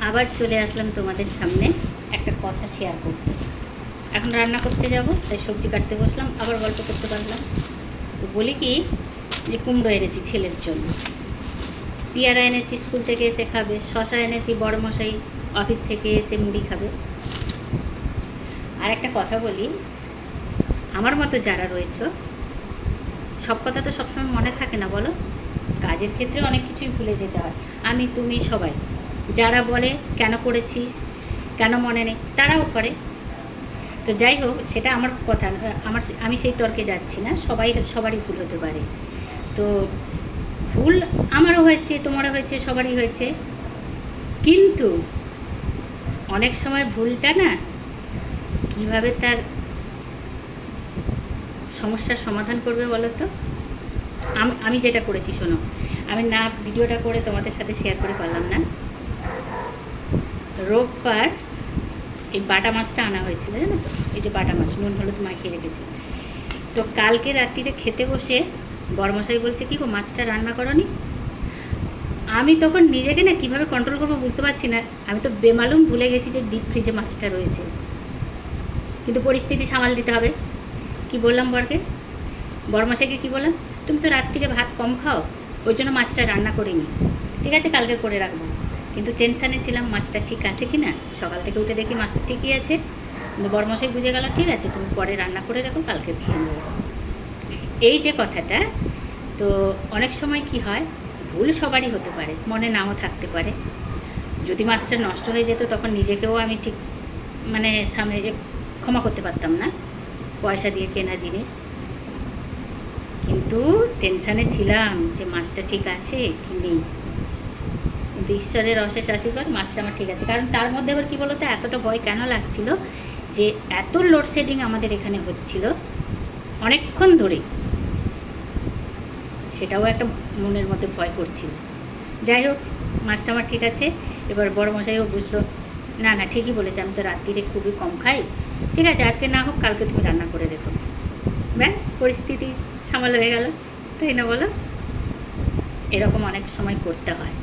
আবার চলে আসলাম তোমাদের সামনে একটা কথা শেয়ার করতে। এখন রান্না করতে যাব, তাই সবজি কাটতে বসলাম, আবার গল্প করতে পারলাম। তো বলি কি, যে কুমড়ো এনেছি ছেলের জন্য। পেয়ারা এনেছি স্কুল থেকে এসে খাবে শশা এনেছি বড় মশাই অফিস থেকে এসে মুড়ি খাবে। আর একটা কথা বলি, আমার মতো যারা রয়েছে, সব কথা তো সবসময় মনে থাকে না বলো? কাজের ক্ষেত্রে অনেক কিছুই ভুলে যেতে হয়। আমি, তুমি, সবাই। যারা বলে, কেন করেছিস? কেন মনে নেই? তারাও করে। তো যাই হোক, সেটা আমার কথা আমার আমি সেই তর্কে যাচ্ছি না, সবাই, সবারই ভুল হতে পারে। তো ভুল আমারও হয়েছে, তোমারও হয়েছে, সবারই হয়েছে। কিন্তু অনেক সময় ভুলটা না কীভাবে তার সমস্যার সমাধান করবে বলো তো? আমি যেটা করেছি শোনো, আমি না ভিডিওটা করে তোমাদের সাথে শেয়ার করে পারলাম না। রোববার এই বাটা মাছটা আনা হয়েছিল, জানো তো? এই যে বাটা মাছ, নুন, হলুদ মাখিয়ে রেখেছি। তো কালকে রাত্রিরে খেতে বসে বড়মশাই বলছে, কি গো, মাছটা রান্না করনি? আমি তখন নিজেকে না কীভাবে কন্ট্রোল করব বুঝতে পারছি না। আমি তো বেমালুম ভুলে গেছি যে ডিপ ফ্রিজে মাছটা রয়েছে। কিন্তু পরিস্থিতি সামাল দিতে হবে। কি বললাম বরকে? বড়মশাইকে কি বললাম? তুমি তো রাত্রিরে ভাত কম খাও ওই জন্য মাছটা রান্না করিনি। ঠিক আছে, কালকে করে রাখব। কিন্তু টেনশানে ছিলাম, মাছটা ঠিক আছে কি না সকাল থেকে উঠে দেখি মাছটা ঠিকই আছে। কিন্তু বড়মশাই বুঝে গেল, ঠিক আছে, তুমি পরে রান্না করে রাখো, কালকে খেয়ে নেব। এই যে কথাটা, তো অনেক সময় কি হয়, ভুল সবারই হতে পারে, মনে নাও থাকতে পারে। যদি মাছটা নষ্ট হয়ে যেত, তখন নিজেকেও আমি ঠিক মানে সামনে ক্ষমা করতে পারতাম না, পয়সা দিয়ে কেনা জিনিস। কিন্তু টেনশানে ছিলাম যে মাছটা ঠিক আছে কি নেই। কিন্তু ঈশ্বরের অশেষ আশীর্বাদ মাছটা আমার ঠিক আছে। কারণ তার মধ্যে আবার কী বলতো, এতটা ভয় কেন লাগছিল যে এত লোডশেডিং আমাদের এখানে হচ্ছিল? অনেকক্ষণ ধরে সেটাও একটা মনের মধ্যে ভয় করছিল। যাই হোক, মাছটা আমার ঠিক আছে। এবার বড় মশাইও বুঝলো, না না, ঠিকই বলেছে, আমি তো রাত্রিরে খুবই কম খাই। ঠিক আছে, আজকে না হোক, কালকে তুমি রান্না করে রেখো ব্যাস, পরিস্থিতি সামাল হয়ে গেল। তাই না বলো? এরকম অনেক সময় করতে হয়।